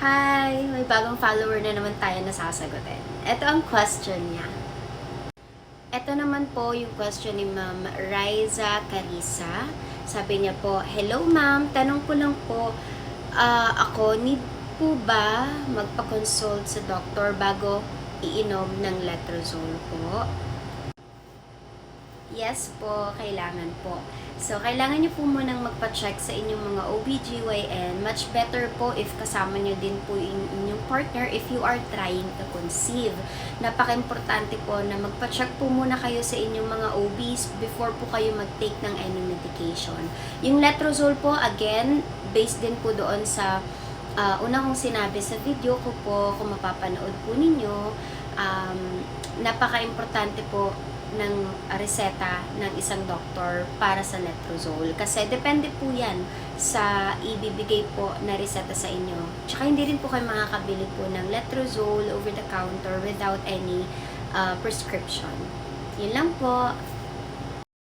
Hi! May bagong follower na naman tayo na sasagutin. Ito ang question niya. Ito naman po yung question ni Ma'am Riza Carissa. Sabi niya po, Hello ma'am, tanong ko lang po, ah, ako, need po ba magpa-consult sa doktor bago iinom ng letrozole po? Yes po, kailangan po. So, kailangan nyo po munang magpa-check sa inyong mga OBGYN. Much better po if kasama nyo din po yung inyong partner if you are trying to conceive. Napaka-importante po na magpa-check po muna kayo sa inyong mga OBs before po kayo mag-take ng any medication. Yung letrozole po, again, based din po doon sa uh, una kong sinabi sa video ko po, kung mapapanood po ninyo, um, napaka-importante po ng reseta ng isang doktor para sa letrozole. Kasi depende po yan sa ibibigay po na reseta sa inyo. Tsaka hindi rin po kayo makakabili po ng letrozole over the counter without any uh, prescription. Yun lang po.